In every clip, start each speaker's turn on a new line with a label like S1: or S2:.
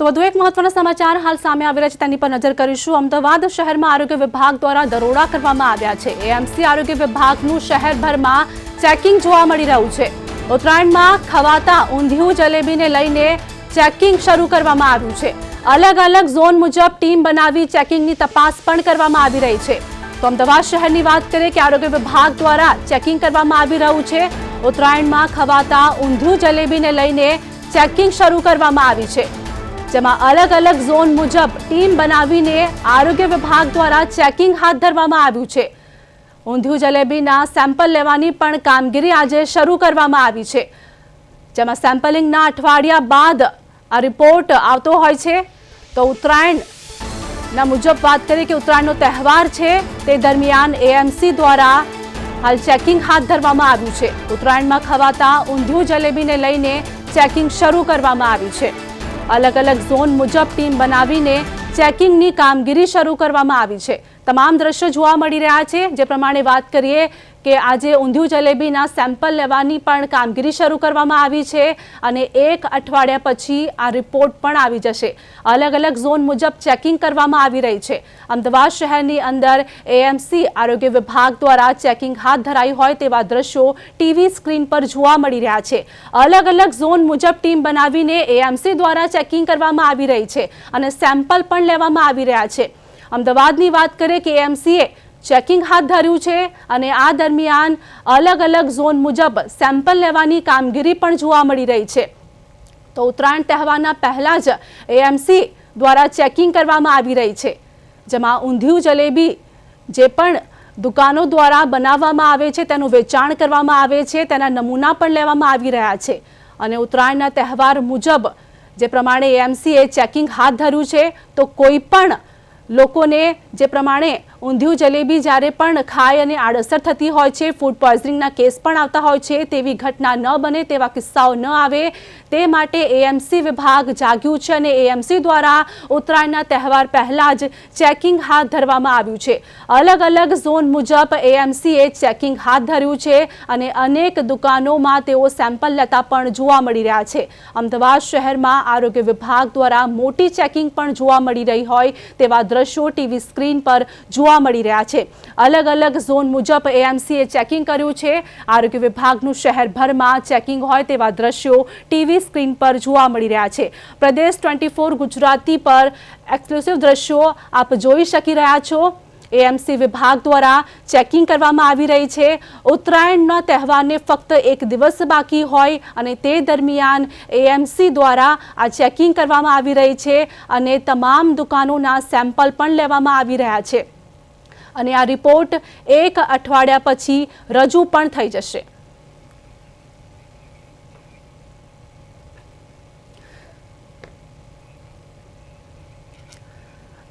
S1: તો વધુ એક મહત્વના સમાચાર હાલ સામે આવી રહ્યા છે. તેની પર નજર કરીશું. અમદાવાદ શહેરમાં આરોગ્ય વિભાગ દ્વારા દરોડા કરવામાં આવ્યા છે. એએમસી આરોગ્ય વિભાગનું શહેરભરમાં ચેકિંગ જોવા મળી રહ્યું છે. ઉત્તરાયણમાં ખવાતા ઊંધિયું, જલેબીને લઈને ચેકિંગ શરૂ કરવામાં આવ્યું છે. અલગ અલગ ઝોન મુજબ ટીમ બનાવી ચેકિંગની તપાસ પણ કરવામાં આવી રહી છે. તો અમદાવાદ શહેરની વાત કરીએ કે આરોગ્ય વિભાગ દ્વારા ચેકિંગ કરવામાં આવી રહ્યું છે. ઉત્તરાયણમાં ખવાતા ઊંધિયું, જલેબીને લઈને ચેકિંગ શરૂ કરવામાં આવી છે. જેમાં અલગ અલગ ઝોન મુજબ ટીમ બનાવીને આરોગ્ય વિભાગ દ્વારા ચેકિંગ હાથ ધરવામાં આવ્યું છે. ઊંધિયું જલેબીના સેમ્પલ લેવાની પણ કામગીરી આજે શરૂ કરવામાં આવી છે. જેમાં સેમ્પલિંગના અઠવાડિયા બાદ આ રિપોર્ટ આવતો હોય છે. તો ઉત્તરાયણના મુજબ વાત કરીએ કે ઉત્તરાયણનો તહેવાર છે, તે દરમિયાન એએમસી દ્વારા હાલ ચેકિંગ હાથ ધરવામાં આવ્યું છે. ઉત્તરાયણમાં ખવાતા ઊંધિયું જલેબીને લઈને ચેકિંગ શરૂ કરવામાં આવ્યું છે. અલગ અલગ ઝોન મુજબ ટીમ બનાવીને ચેકિંગની કામગીરી શરૂ કરવામાં આવી છે. તમામ દ્રશ્યો જોવા મળી રહ્યા છે. જે પ્રમાણે વાત કરીએ કે આજે ઊંધિયું જલેબીના સેમ્પલ લેવાની પણ કામગીરી શરૂ કરવામાં આવી છે અને એક અઠવાડિયા પછી આ રિપોર્ટ પણ આવી જશે. અલગ અલગ ઝોન મુજબ ચેકિંગ કરવામાં આવી રહી છે. અમદાવાદ શહેરની અંદર એએમસી આરોગ્ય વિભાગ દ્વારા ચેકિંગ હાથ ધરાઈ હોય તેવા દ્રશ્યો ટીવી સ્ક્રીન પર જોવા મળી રહ્યા છે. અલગ અલગ ઝોન મુજબ ટીમ બનાવીને એએમસી દ્વારા ચેકિંગ કરવામાં આવી રહી છે અને સેમ્પલ પણ લેવામાં આવી રહ્યા છે. અમદાવાદની વાત કરીએ કે એએમસીએ ચેકિંગ હાથ ધર્યું છે અને આ દરમિયાન અલગ અલગ ઝોન મુજબ સેમ્પલ લેવાની કામગીરી પણ જોવા મળી રહી છે. તો ઉત્તરાયણ તહેવારના પહેલાં જ એએમસી દ્વારા ચેકિંગ કરવામાં આવી રહી છે, જેમાં ઊંધિયું જલેબી જે પણ દુકાનો દ્વારા બનાવવામાં આવે છે, તેનું વેચાણ કરવામાં આવે છે, તેના નમૂના પણ લેવામાં આવી રહ્યા છે. અને ઉત્તરાયણના તહેવાર મુજબ જે પ્રમાણે એએમસીએ ચેકિંગ હાથ ધર્યું છે, તો કોઈ પણ લોકોને જે પ્રમાણે ઊંધિયું જલેબી જ્યારે પણ ખાય અને આડઅસર થતી હોય છે ફૂડ પોઈઝનિંગના કેસ પણ આવતા હોય છે, તેવી ઘટના ન બને તેવા કિસ્સાઓ ન આવે. તે માટે એએમસી વિભાગ જાગ્યું છે અને એએમસી દ્વારા ઉત્તરાયણના તહેવાર પહેલાં જ ચેકિંગ હાથ ધરવામાં આવ્યું છે. અલગ અલગ ઝોન મુજબ એએમસીએ ચેકિંગ હાથ ધર્યું છે અને અનેક દુકાનોમાં તેઓ સેમ્પલ લેતા પણ જોવા મળી રહ્યા છે. અમદાવાદ શહેરમાં આરોગ્ય વિભાગ દ્વારા મોટી ચેકિંગ પણ જોવા મળી રહી હોય તેવા દ્રશ્યો ટીવી સ્ક્રીન પર જોવા મળી રહ્યા છે. અલગ અલગ ઝોન મુજબ એએમસીએ ચેકિંગ કર્યું છે. આરોગ્ય વિભાગનું શહેરભરમાં ચેકિંગ હોય તેવા દ્રશ્યો ટીવી સ્ક્રીન પર જોવા મળી રહ્યા છે. પ્રદેશ ટ્વેન્ટી ગુજરાતી પર એક્સક્લુસિવ દ્રશ્યો આપ જોઈ શકી રહ્યા છો. એએમસી વિભાગ દ્વારા ચેકિંગ કરવામાં આવી રહી છે. ઉત્તરાયણના તહેવારને ફક્ત એક દિવસ બાકી હોય અને તે દરમિયાન એએમસી દ્વારા આ ચેકિંગ કરવામાં આવી રહી છે અને તમામ દુકાનોના સેમ્પલ પણ લેવામાં આવી રહ્યા છે. અને આ રિપોર્ટ એક અઠવાડિયા પછી રજૂ પણ થઈ જશે.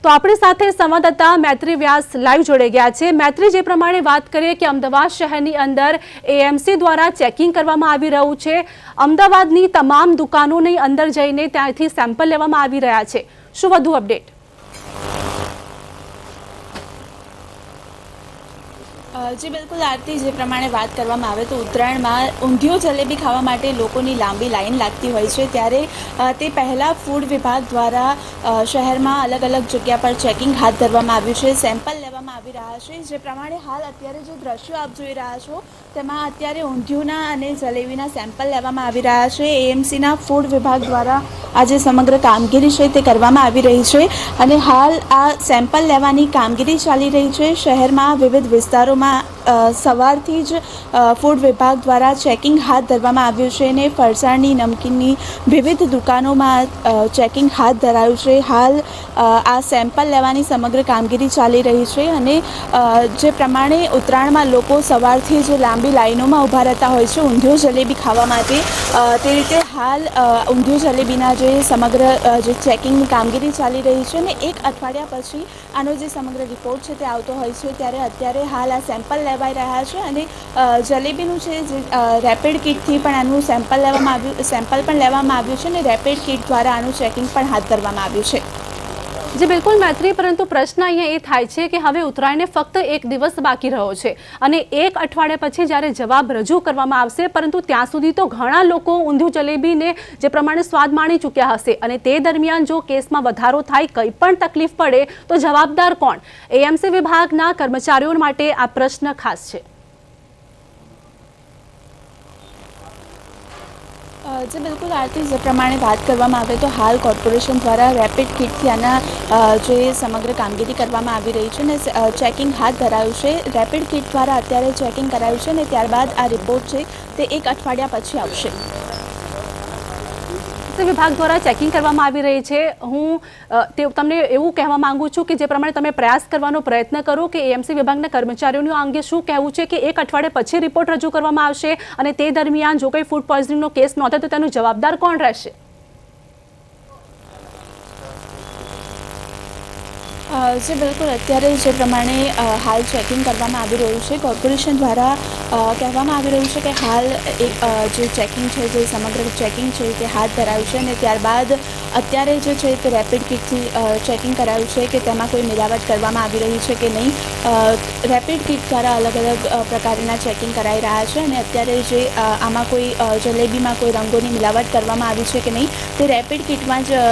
S1: તો આપણી સાથે સંવાદદાતા મૈત્રી વ્યાસ લાઈવ જોડે ગયા છે. મૈત્રી, જે પ્રમાણે વાત કરીએ કે અમદાવાદ શહેરની અંદર એએમસી દ્વારા ચેકિંગ કરવામાં આવી રહ્યું છે. અમદાવાદની તમામ દુકાનોની અંદર જઈને ત્યાંથી સેમ્પલ લેવામાં આવી રહ્યા છે. શું વધુ અપડેટ?
S2: જી બિલકુલ, આરતી જે પ્રમાણે વાત કરવામાં આવે તો ઉત્તરાયણમાં ઊંધિયું જલેબી ખાવા માટે લોકોની લાંબી લાઈન લાગતી હોય છે. ત્યારે તે પહેલાં ફૂડ વિભાગ દ્વારા શહેરમાં અલગ અલગ જગ્યા પર ચેકિંગ હાથ ધરવામાં આવ્યું છે, સેમ્પલ લેવામાં આવી રહ્યા છે. જે પ્રમાણે હાલ અત્યારે જે દ્રશ્યો આપ જોઈ રહ્યા છો, તેમાં અત્યારે ઊંધિયુંના અને જલેબીના સેમ્પલ લેવામાં આવી રહ્યા છે. એએમસીના ફૂડ વિભાગ દ્વારા આ જે સમગ્ર કામગીરી છે તે કરવામાં આવી રહી છે અને હાલ આ સેમ્પલ લેવાની કામગીરી ચાલી રહી છે. શહેરમાં વિવિધ વિસ્તારોમાં સવારથી જ ફૂડ વિભાગ દ્વારા ચેકિંગ હાથ ધરવામાં આવ્યું છે અને ફરસાણની, નમકીનની વિવિધ દુકાનોમાં ચેકિંગ હાથ ધરાયું છે. હાલ આ સેમ્પલ લેવાની સમગ્ર કામગીરી ચાલી રહી છે અને જે પ્રમાણે ઉત્તરાયણમાં લોકો સવારથી જ લાંબી લાઈનોમાં ઊભા રહેતા હોય છે, ઊંધિયું જલેબી ખાવા માટે. તે રીતે હાલ ઊંધિયું જલેબીના જે સમગ્ર જે ચેકિંગની કામગીરી ચાલી રહી છે અને એક અઠવાડિયા પછી આનો જે સમગ્ર રિપોર્ટ છે તે આવતો હોય છે, ત્યારે અત્યારે હાલ આ સેમ્પલ લેવાઈ રહ્યા છે અને જલેબીનું છે જે રેપિડ કિટથી પણ આનું સેમ્પલ લેવામાં આવ્યું, સેમ્પલ પણ લેવામાં આવ્યું છે અને રેપિડ કિટ દ્વારા આનું ચેકિંગ પણ હાથ ધરવામાં આવ્યું છે.
S1: જી, બિલકુલ મૈત્રી, પરંતુ પ્રશ્ન અહીંયા એ થાય છે કે હવે ઉત્તરાયણને ફક્ત એક દિવસ બાકી રહ્યો છે અને એક અઠવાડિયા પછી જ્યારે જવાબ રજૂ કરવામાં આવશે, પરંતુ ત્યાં સુધી તો ઘણા લોકો ઊંધિયું જલેબીને જે પ્રમાણે સ્વાદ માણી ચૂક્યા હશે અને તે દરમિયાન જો કેસમાં વધારો થાય, કંઈ પણ તકલીફ પડે, તો જવાબદાર કોણ? એએમસી વિભાગના કર્મચારીઓ માટે આ પ્રશ્ન ખાસ છે.
S2: જે બિલકુલ આરતી જે પ્રમાણે વાત કરવામાં આવે તો હાલ કોર્પોરેશન દ્વારા રેપિડ કિટથી આના જે સમગ્ર કામગીરી કરવામાં આવી રહી છે ને ચેકિંગ હાથ ધરાયું છે. રેપિડ કિટ દ્વારા અત્યારે ચેકિંગ કરાયું છે ને ત્યારબાદ આ રિપોર્ટ છે તે એક અઠવાડિયા પછી આવશે.
S1: એએમસી વિભાગ દ્વારા ચેકિંગ કરવામાં આવી રહી છે. હું તમને એવું કહેવા માંગુ છું કે જે પ્રમાણે તમે પ્રયાસ કરવાનો પ્રયત્ન કરો કે એએમસી વિભાગના કર્મચારીઓનું અંગે શું કહેવું છે કે એક અઠવાડિયા પછી રિપોર્ટ રજૂ કરવામાં આવશે અને તે દરમિયાન જો કોઈ ફૂડ પોઈઝનિંગનો કેસ નોંધે તો તેનું જવાબદાર કોણ રહેશે?
S2: જે બિલકુલ અત્યારે જે પ્રમાણે હાલ ચેકિંગ કરવામાં આવી રહ્યું છે કોર્પોરેશન દ્વારા કહેવામાં આવી રહ્યું છે કે હાલ એક જે ચેકિંગ છે, જે સમગ્ર ચેકિંગ છે તે હાથ ધરાયું છે અને ત્યારબાદ અત્યારે જે છે તે રેપિડ કિટથી ચેકિંગ કરાયું છે કે તેમાં કોઈ મિલાવટ કરવામાં આવી રહી છે કે નહીં. રેપિડ કિટ દ્વારા અલગ અલગ પ્રકારના ચેકિંગ કરાઈ રહ્યા છે અને અત્યારે જે આમાં કોઈ જલેબીમાં કોઈ રંગોની મિલાવટ કરવામાં આવી છે કે નહીં, તે રેપિડ કિટમાં જ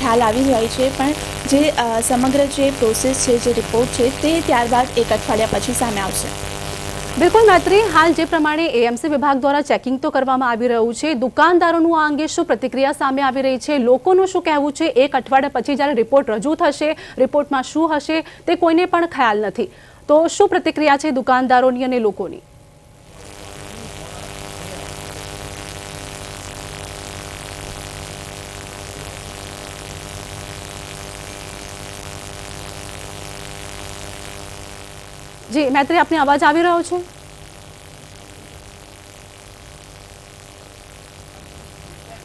S2: ખ્યાલ આવી જાય છે. પણ જે સમગ્ર જે પ્રોસેસ છે, જે રિપોર્ટ છે, તે ત્યારબાદ એક અઠવાડિયા પછી સામે આવશે.
S1: બિલકુલ, મૈત્રી. હાલ જે પ્રમાણે એએમસી વિભાગ દ્વારા ચેકિંગ તો કરવામાં આવી રહ્યું છે. દુકાનદારોનું આ અંગે શું પ્રતિક્રિયા સામે આવી રહી છે? લોકોનું શું કહેવું છે? એક અઠવાડિયા પછી જ્યારે રિપોર્ટ રજૂ થશે રિપોર્ટમાં શું હશે, તે કોઈને પણ ખ્યાલ નથી. તો શું પ્રતિક્રિયા છે દુકાનદારોની અને લોકોની? જી, મૈત્રી, આપને અવાજ આવી રહ્યો છે?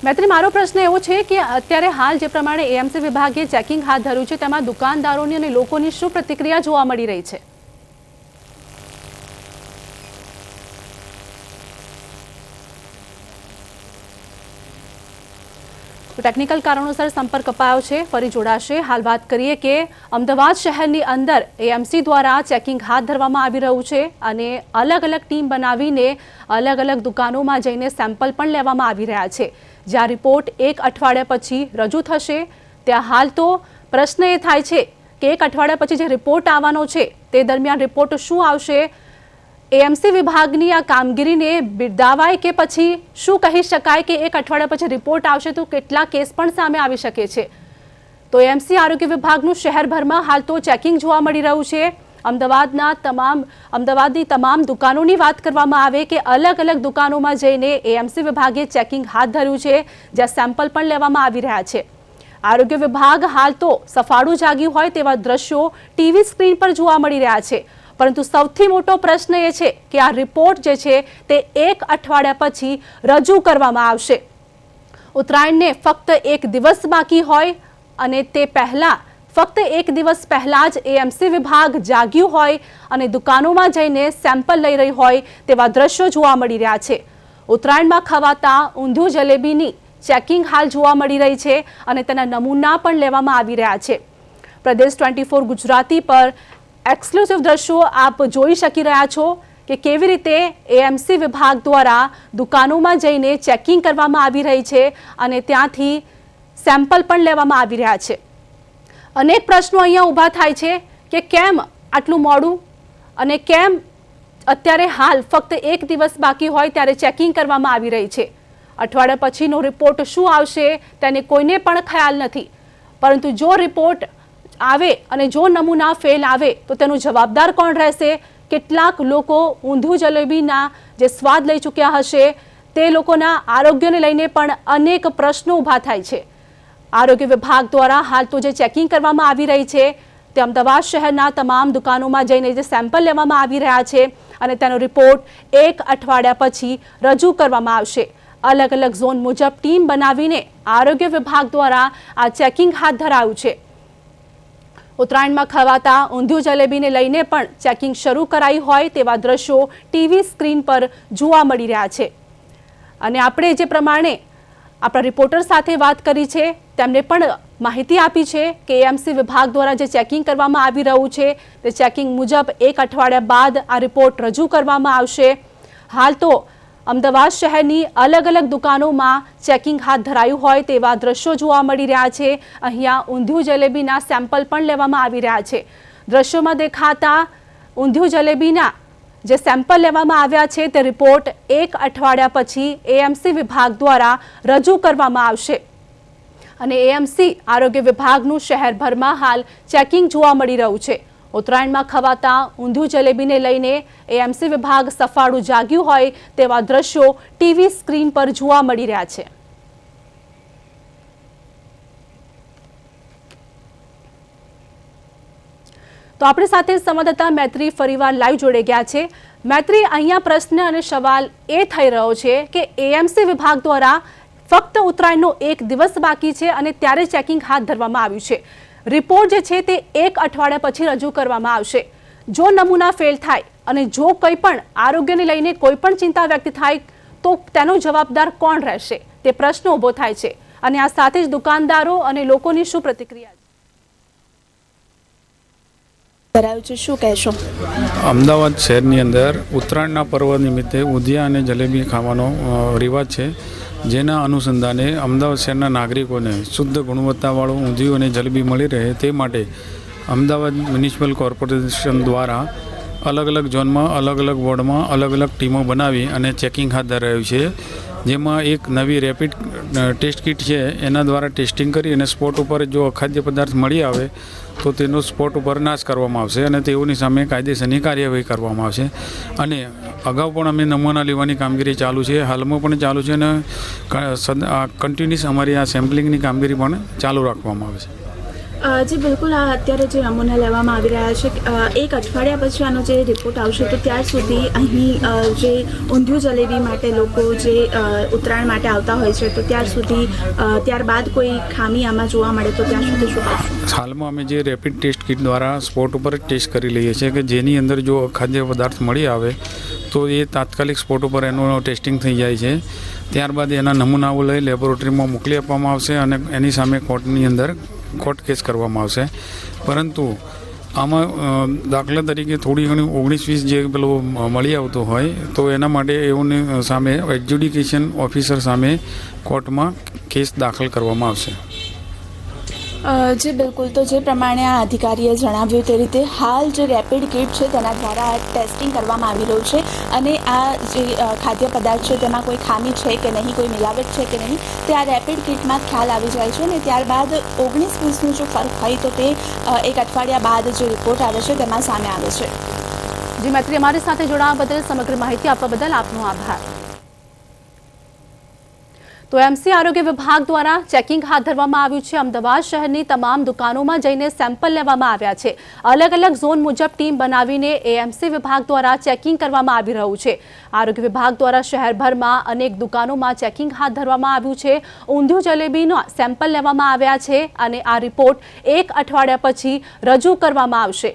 S1: મૈત્રી, મારો પ્રશ્ન એવો છે કે અત્યારે હાલ જે પ્રમાણે એએમસી વિભાગે ચેકિંગ હાથ ધર્યું છે, તેમાં દુકાનદારોની અને લોકોની શું પ્રતિક્રિયા જોવા મળી રહી છે? તો ટેકનિકલ કારણોસર સંપર્ક અપાયો છે, ફરી જોડાશે. હાલ વાત કરીએ કે અમદાવાદ શહેરની અંદર એએમસી દ્વારા ચેકિંગ હાથ ધરવામાં આવી રહ્યું છે અને અલગ અલગ ટીમ બનાવીને અલગ અલગ દુકાનોમાં જઈને સેમ્પલ પણ લેવામાં આવી રહ્યા છે. જ્યાં રિપોર્ટ એક અઠવાડિયા પછી રજૂ થશે. ત્યાં હાલ તો પ્રશ્ન એ થાય છે કે એક અઠવાડિયા પછી જે રિપોર્ટ આવવાનો છે, તે દરમિયાન રિપોર્ટ શું આવશે? એએમસી વિભાગની આ કામગીરીને બિરદાવાય કે પછી શું કહી શકાય કે એક અઠવાડિયા પછી રિપોર્ટ આવશે તો કેટલા કેસ પણ સામે આવી શકે છે? તો એએમસી આરોગ્ય વિભાગનું શહેરભરમાં હાલ તો ચેકિંગ જોવા મળી રહ્યું છે. અમદાવાદના તમામ, અમદાવાદની તમામ દુકાનોની વાત કરવામાં આવે કે અલગ અલગ દુકાનોમાં જઈને એએમસી વિભાગે ચેકિંગ હાથ ધર્યું છે, જ્યાં સેમ્પલ પણ લેવામાં આવી રહ્યા છે. આરોગ્ય વિભાગ હાલ તો સફાળું જાગ્યું હોય તેવા દ્રશ્યો ટીવી સ્ક્રીન પર જોવા મળી રહ્યા છે. પરંતુ સૌથી મોટો પ્રશ્ન એ છે કે આ રિપોર્ટ જે છે તે એક અઠવાડિયા પછી રજૂ કરવામાં આવશે. ઉત્તરાયણને ફક્ત એક દિવસ બાકી હોય અને તે પહેલાં, ફક્ત એક દિવસ પહેલાં જ એએમસી વિભાગ જાગ્યું હોય અને દુકાનોમાં જઈને સેમ્પલ લઈ રહી હોય તેવા દ્રશ્યો જોવા મળી રહ્યા છે. ઉત્તરાયણમાં ખવાતા ઊંધિયું જલેબીની ચેકિંગ હાલ જોવા મળી રહી છે અને તેના નમૂના પણ લેવામાં આવી રહ્યા છે. પ્રદેશ ટ્વેન્ટી ફોર ગુજરાતી પર એક્સક્લુસિવ દ્રશ્યો આપ જોઈ શકી રહ્યા છો કે કેવી રીતે એએમસી વિભાગ દ્વારા દુકાનોમાં જઈને ચેકિંગ કરવામાં આવી રહી છે અને ત્યાંથી સેમ્પલ પણ લેવામાં આવી રહ્યા છે. અનેક પ્રશ્નો અહીંયા ઊભા થાય છે કે કેમ આટલું મોડું અને કેમ અત્યારે હાલ ફક્ત એક દિવસ બાકી હોય ત્યારે ચેકિંગ કરવામાં આવી રહી છે. અઠવાડિયા પછીનો રિપોર્ટ શું આવશે તેને કોઈને પણ ખ્યાલ નથી. પરંતુ જો રિપોર્ટ આવે અને જો નમૂના ફેલ આવે, તો તેનું જવાબદાર કોણ રહેશે? કેટલાક લોકો ઊંધું જલેબીના જે સ્વાદ લઈ ચૂક્યા હશે, તે લોકોના આરોગ્યને લઈને પણ અનેક પ્રશ્નો ઊભા થાય છે. આરોગ્ય વિભાગ દ્વારા હાલ તો જે ચેકિંગ કરવામાં આવી રહી છે, તે અમદાવાદ શહેરના તમામ દુકાનોમાં જઈને જે સેમ્પલ લેવામાં આવી રહ્યા છે અને તેનો રિપોર્ટ એક અઠવાડિયા પછી રજૂ કરવામાં આવશે. અલગ અલગ ઝોન મુજબ ટીમ બનાવીને આરોગ્ય વિભાગ દ્વારા આ ચેકિંગ હાથ ધરાયું છે. ઉત્તરાયણમાં ખવાતા ઊંધિયું જલેબીને લઈને પણ ચેકિંગ શરૂ કરાઈ હોય તેવા દ્રશ્યો ટીવી સ્ક્રીન પર જોવા મળી રહ્યા છે. અને આપણે જે પ્રમાણે આપણા રિપોર્ટર સાથે વાત કરી છે, તેમને પણ માહિતી આપી છે કે એએમસી વિભાગ દ્વારા જે ચેકિંગ કરવામાં આવી રહ્યું છે, તે ચેકિંગ મુજબ એક અઠવાડિયા બાદ આ રિપોર્ટ રજૂ કરવામાં આવશે. હાલ તો અમદાવાદ શહેરની અલગ અલગ દુકાનોમાં ચેકિંગ હાથ ધરાયું હોય તેવા દ્રશ્યો જોવા મળી રહ્યા છે. અહીંયા ઊંધિયું જલેબીના સેમ્પલ પણ લેવામાં આવી રહ્યા છે. દ્રશ્યોમાં દેખાતા ઊંધિયું જલેબીના જે સેમ્પલ લેવામાં આવ્યા છે તે રિપોર્ટ એક અઠવાડિયા પછી એએમસી વિભાગ દ્વારા રજૂ કરવામાં આવશે. અને એએમસી આરોગ્ય વિભાગનું શહેરભરમાં હાલ ચેકિંગ જોવા મળી રહ્યું છે. ઉત્તરાયણમાં ખવાતા ઊંધું જલેબીને લઈને એએમસી વિભાગ સફાળું જાગ્યું હોય તેવા દ્રશ્યો ટીવી સ્ક્રીન પર જોવા મળી રહ્યા છે. તો આપણી સાથે સંવાદદાતા મૈત્રી ફરીવાર લાઈવ જોડે ગયા છે. મૈત્રી, અહીંયા પ્રશ્ન અને સવાલ એ થઈ રહ્યો છે કે એએમસી વિભાગ દ્વારા ફક્ત ઉત્તરાયણનો એક દિવસ બાકી છે અને ત્યારે ચેકિંગ હાથ ધરવામાં આવ્યું છે. રિપોર્ટ જે છે તે એક અઠવાડિયા પછી રજૂ કરવામાં આવશે. જો નમૂના ફેલ થાય અને જો કંઈ પણ આરોગ્યને લઈને કોઈ પણ ચિંતા વ્યક્ત થાય તો તેનો જવાબદાર કોણ રહેશે? તે પ્રશ્ન ઊભો થાય છે. અને આ સાથે જ દુકાનદારો અને લોકોની શું પ્રતિક્રિયા છે?
S2: છે. શું કહેશો?
S3: અમદાવાદ શહેરની અંદર ઉત્તરાયણના પર્વ નિમિત્તે ઊંધિયા અને જલેબી ખાવાનો રિવાજ છે. જેના અનુસંધાને અમદાવાદ શહેરના નાગરિકોને શુદ્ધ ગુણવત્તાવાળું ઊંધિયું અને જલેબી મળી રહે તે માટે અમદાવાદ મ્યુનિસિપલ કોર્પોરેશન દ્વારા અલગ અલગ ઝોનમાં, અલગ અલગ વોર્ડમાં અલગ અલગ ટીમો બનાવી અને ચેકિંગ હાથ ધરાયું છે. જેમાં એક નવી રેપિડ ટેસ્ટ કિટ છે, એના દ્વારા ટેસ્ટિંગ કરી અને સ્પોટ ઉપર જો અખાદ્ય પદાર્થ મળી આવે, તો તેનો સ્પોટ ઉપર નાશ કરવામાં આવશે અને તેઓની સામે કાયદેસરની કાર્યવાહી કરવામાં આવશે. અને અગાઉ પણ અમે નમૂના લેવાની કામગીરી ચાલુ છે, હાલમાં પણ ચાલુ છે અને કન્ટિન્યુઅસ અમારી આ સેમ્પલિંગની કામગીરી પણ ચાલુ રાખવામાં આવે છે.
S2: જી, બિલકુલ. આ અત્યારે જે નમૂના લેવામાં આવી રહ્યા છે એક અઠવાડિયા પછી આનો જે રિપોર્ટ આવશે, તો ત્યાર સુધી અહીં જે ઊંધિયું જલેબી માટે લોકો જે ઉત્તરાયણ માટે આવતા હોય છે, તો ત્યાર સુધી ત્યારબાદ કોઈ ખામી આમાં જોવા મળે, તો ત્યાં સુધી શું કરશું?
S3: હાલમાં અમે જે રેપિડ ટેસ્ટ કિટ દ્વારા સ્પોટ ઉપર ટેસ્ટ કરી લઈએ છીએ કે જેની અંદર જો ખાદ્ય પદાર્થ મળી આવે, તો એ તાત્કાલિક સ્પોટ ઉપર એનું ટેસ્ટિંગ થઈ જાય છે. ત્યારબાદ એના નમૂનાઓ લઈ લેબોરેટરીમાં મોકલી આપવામાં આવશે અને એની સામે કોર્ટની અંદર કોર્ટ કેસ કરવામાં આવશે. પરંતુ આમાં દાખલા તરીકે થોડી ઘણી ઓગણીસ વીસ જે પેલો મળી આવતો હોય, તો એના માટે એઓને સામે એજ્યુડિકેશન ઓફિસર સામે કોર્ટમાં કેસ દાખલ કરવામાં આવશે.
S2: જી બિલકુલ તો જે પ્રમાણે આ અધિકારીએ જણાવ્યું તે રીતે હાલ જે રેપિડ કિટ છે તેના દ્વારા ટેસ્ટિંગ કરવામાં આવી રહ્યું છે અને આ જે ખાદ્ય પદાર્થ છે તેમાં કોઈ ખામી છે કે નહીં, કોઈ મિલાવટ છે કે નહીં, તે આ રેપિડ કિટમાં ખ્યાલ આવી જાય છે અને ત્યારબાદ ઓગણીસ વીસનું જો ફરક હોય તો તે એક અઠવાડિયા બાદ જે રિપોર્ટ આવે છે તેમાં સામે આવે છે.
S1: જી, મૈત્રી, અમારી સાથે જોડાવા બદલ સમગ્ર માહિતી આપવા બદલ આપનો આભાર. તો એમસી આરોગ્ય વિભાગ દ્વારા ચેકિંગ હાથ ધરવામાં આવ્યું છે. અમદાવાદ શહેરની તમામ દુકાનોમાં જઈને સેમ્પલ લેવામાં આવ્યા છે. અલગ અલગ ઝોન મુજબ ટીમ બનાવીને એએમસી વિભાગ દ્વારા ચેકિંગ કરવામાં આવી રહ્યું છે. આરોગ્ય વિભાગ દ્વારા શહેરભરમાં અનેક દુકાનોમાં ચેકિંગ હાથ ધરવામાં આવ્યું છે. ઊંધિયું જલેબીના સેમ્પલ લેવામાં આવ્યા છે અને આ રિપોર્ટ એક અઠવાડિયા પછી રજૂ કરવામાં આવશે.